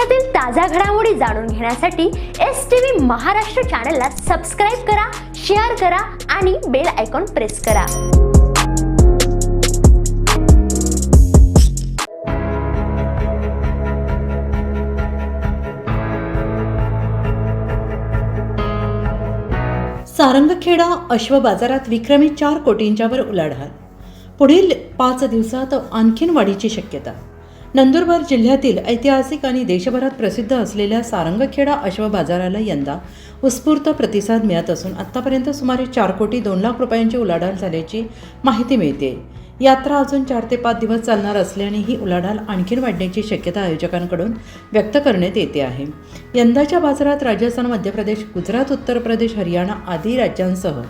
देशातील ताज्या घडामोडी जाणून घेण्यासाठी एस टी व्ही महाराष्ट्र चॅनलला सबस्क्राईब करा शेअर करा आणि बेल आयकॉन प्रेस करा. सारंगखेडा अश्व बाजारात विक्रमी चार कोटींच्यावर उलाढाल. पुढील पाच दिवसात आणखीन वाढीची शक्यता. नंदुरबार जिल्ह्यातील ऐतिहासिक आणि देशभरात प्रसिद्ध असलेल्या सारंगखेडा अश्व बाजाराला यंदा उत्स्फूर्त प्रतिसाद मिळत असून आत्तापर्यंत सुमारे चार कोटी दोन लाख रुपयांची उलाढाल झाल्याची माहिती मिळते. यात्रा अजून चार ते पाच दिवस चालणार असल्याने ही उलाढाल आणखीन वाढण्याची शक्यता आयोजकांकडून व्यक्त करण्यात येते आहे. यंदाच्या बाजारात राजस्थान मध्य प्रदेश गुजरात उत्तर प्रदेश हरियाणा आदी राज्यांसह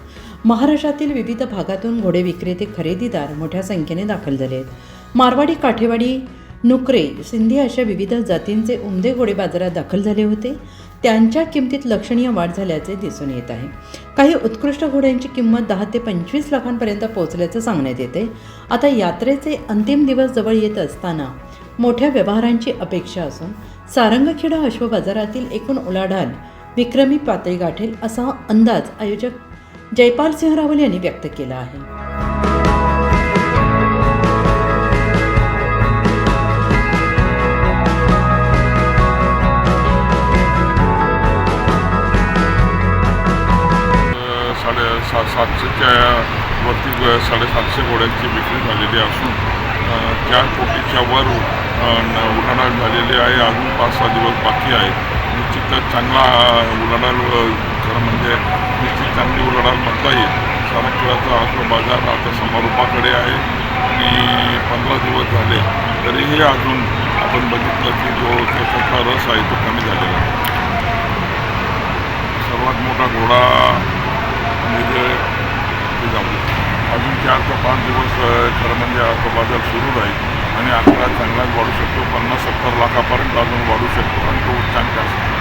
महाराष्ट्रातील विविध भागातून घोडे विक्रेते खरेदीदार मोठ्या संख्येने दाखल झाले आहेत. मारवाडी काठेवाडी नुकरे सिंधी अशा विविध जातींचे उमदे घोडे बाजारात दाखल झाले होते. त्यांच्या किमतीत लक्षणीय वाढ झाल्याचे दिसून येत आहे. काही उत्कृष्ट घोड्यांची किंमत दहा ते पंचवीस लाखांपर्यंत पोहोचल्याचं सांगण्यात येते. आता यात्रेचे अंतिम दिवस जवळ येत असताना मोठ्या व्यवहारांची अपेक्षा असून सारंगखेडा अश्व बाजारातील एकूण उलाढाल विक्रमी पातळी गाठेल असा अंदाज आयोजक जयपाल सिंह रावल यांनी व्यक्त केला आहे. सा सातशेच्या वरती साडेसातशे घोड्यांची विक्री झालेली असून चार कोटीच्या वर उलाढाल झालेली आहे. अजून पाच सहा दिवस बाकी आहे निश्चितच चांगला उलाढाल खरं म्हणजे निश्चित चांगली उलाढाल म्हणता येईल. सारखेळाचा हा बाजार आता समारोपाकडे आहे आणि पंधरा दिवस झाले तरीही अजून आपण बघितलं की जो त्याचा रस आहे तो कमी झालेला आहे. सर्वात मोठा घोडा म्हणजे जाऊ अजून चार ते पाच दिवस खरं म्हणजे हा बाजार सुरू राहील आणि आकडा चांगलाच वाढू शकतो. पन्नास सत्तर लाखापर्यंत अजून वाढू शकतो. आणि तो उच्चांक असतो